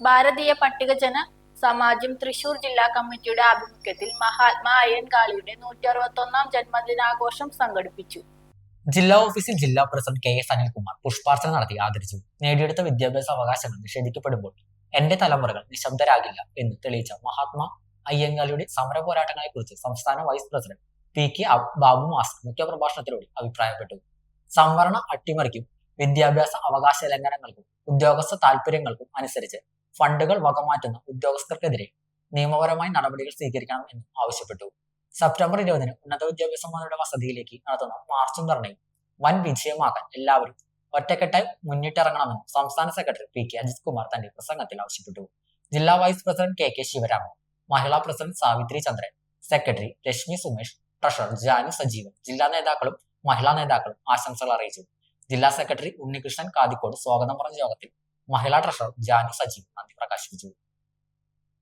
ഭാരതീയ പട്ടികജന സമാജം തൃശൂർ ജില്ലാ കമ്മിറ്റിയുടെ ആഭിമുഖ്യത്തിൽ മഹാത്മാ അയ്യൻകാളിയുടെ നൂറ്റി അറുപത്തി ഒന്നാം ജന്മദിനാഘോഷം സംഘടിപ്പിച്ചു. ജില്ലാ ഓഫീസിൽ ജില്ലാ പ്രസിഡന്റ് കെ എസ് അനിൽകുമാർ പുഷ്പാർച്ചന നടത്തി ആദരിച്ചു. നേടിയെടുത്ത വിദ്യാഭ്യാസ അവകാശങ്ങൾ നിഷേധിക്കപ്പെടുമ്പോൾ എന്റെ തലമുറകൾ നിശബ്ദരാകില്ല എന്ന് തെളിയിച്ച മഹാത്മാ അയ്യങ്കാളിയുടെ സമര പോരാട്ടങ്ങളെ കുറിച്ച് സംസ്ഥാന vice president P K Babu master മുഖ്യപ്രഭാഷണത്തിലൂടെ അഭിപ്രായപ്പെട്ടു. സംവരണ അട്ടിമറിക്കും വിദ്യാഭ്യാസ അവകാശ ലംഘനങ്ങൾക്കും ഉദ്യോഗസ്ഥ താൽപര്യങ്ങൾക്കും അനുസരിച്ച് ഫണ്ടുകൾ വകമാറ്റുന്ന ഉദ്യോഗസ്ഥർക്കെതിരെ. നിയമപരമായി നടപടികൾ സ്വീകരിക്കണം എന്നും ആവശ്യപ്പെട്ടു. സെപ്റ്റംബർ ഇരുപതിന് ഉന്നത വിദ്യാഭ്യാസ മന്ത്രിയുടെ വസതിയിലേക്ക് നടത്തുന്ന മാർച്ചും ധർണയും വൻ വിജയമാകാൻ എല്ലാവരും ഒറ്റക്കെട്ടായി മുന്നിട്ടിറങ്ങണമെന്ന് സംസ്ഥാന secretary P K Ajith Kumar തന്റെ പ്രസംഗത്തിൽ ആവശ്യപ്പെട്ടു. ജില്ലാ vice president K K Sivaraman മഹിളാ president Savithri Chandran secretary Reshmi Sumesh treasurer Janu Sajeevan ജില്ലാ നേതാക്കളും മഹിളാ നേതാക്കളും ആശംസകൾ അറിയിച്ചു. ജില്ലാ സെക്രട്ടറി ഉണ്ണികൃഷ്ണൻ കാതിക്കോട് സ്വാഗതം പറഞ്ഞ യോഗത്തിൽ മഹിളാ ട്രഷറർ ജാനു സജീവ് നന്ദി പ്രകാശിപ്പിച്ചു